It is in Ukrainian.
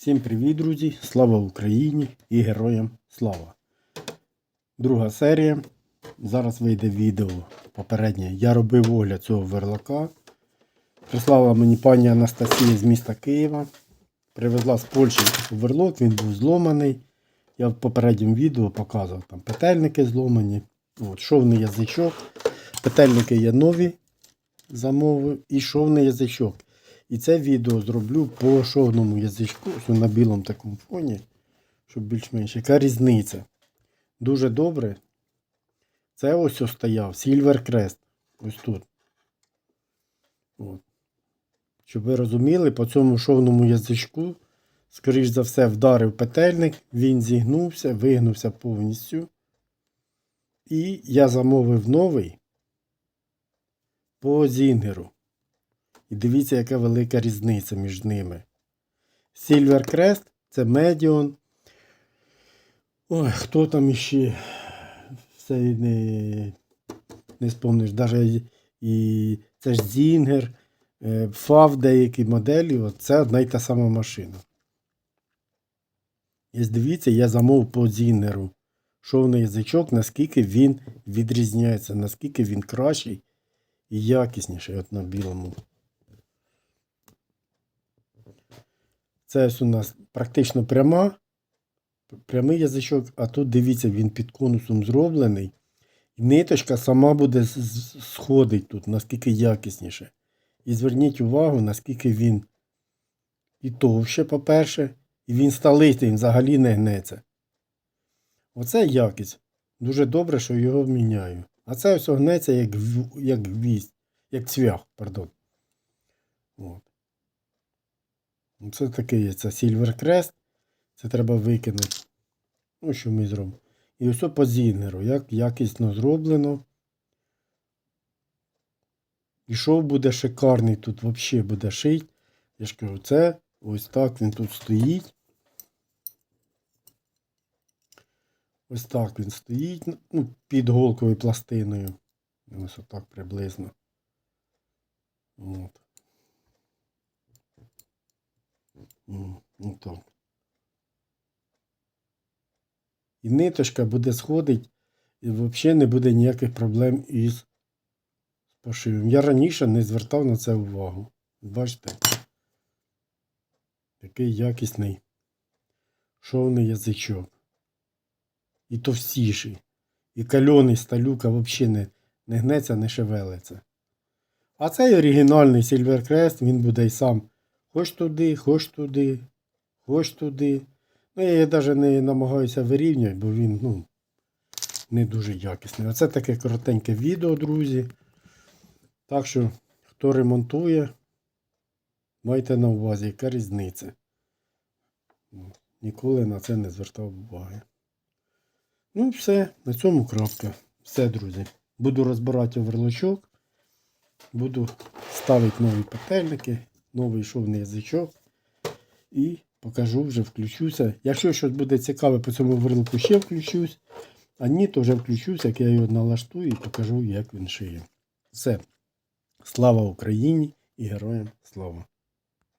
Всім привіт, друзі! Слава Україні і героям слава! Друга серія. Зараз вийде відео попереднє. Я робив огляд цього верлака. Прислала мені пані Анастасія з міста Києва. Привезла з Польщі верлок, він був зломаний. Я в попередньому відео показував там петельники зломані. От, шовний язичок. Петельники є нові, замовив, і шовний язичок. І це відео зроблю по шовному язичку, ось на білому такому фоні, щоб більш-менш. Яка різниця? Дуже добре. Це ось ось стояв Silver Crest. Ось тут. От. Щоб ви розуміли, по цьому шовному язичку, скоріш за все, вдарив петельник, він зігнувся, вигнувся повністю. І я замовив новий по зінгеру. І дивіться, яка велика різниця між ними. Silver Crest це Medion. Ой, хто там іще? Все не, не спомниш. Даже і це ж Зінгер, FAV деякі моделі. Це одна й та сама машина. І дивіться, я замов по Зінгеру. Шовний язичок, наскільки він відрізняється, наскільки він кращий і якісніший от на білому. Це ось у нас практично пряма, прямий язичок, а тут дивіться, він під конусом зроблений. І ниточка сама буде сходить тут, наскільки якісніше. І зверніть увагу, наскільки він і товще, по-перше, і він сталистий, взагалі не гнеться. Оце якість. Дуже добре, що його міняю. А це ось гнеться як, як гвіздь, як цвях, пардон. От. Ну, Це таке є. Це Silver Crest. Це треба викинути. Ну, що ми зробимо. І ось по зінгеру. Як якісно зроблено. І шов буде шикарний тут взагалі буде шить. Я ж кажу, це ось так він тут стоїть. Ось так він стоїть. Ну, під голковою пластиною. Ось отак приблизно. От. Ну. І ниточка буде сходить, і взагалі не буде ніяких проблем із пошивом. Я раніше не звертав на це увагу. Бачите? Такий якісний шовний язичок. І товстіший. І кальоний сталюка взагалі не, не гнеться, не шевелиться. А цей оригінальний Silver він буде і сам Хоч туди, хоч туди, хоч туди. Ну, я навіть не намагаюся вирівнювати, бо він ну, не дуже якісний. Оце таке коротеньке відео, друзі. Так що, хто ремонтує, майте на увазі, яка різниця. Ніколи на це не звертав уваги. Ну, все, на цьому крапка. Все, друзі. Буду розбирати оверлочок. Буду ставити нові петельники новий шовний язичок. І покажу, вже включуся. Якщо щось буде цікаве по цьому верлику, ще включусь. А ні, то вже включусь, як я його налаштую і покажу, як він шиє. Все. Слава Україні і героям слава!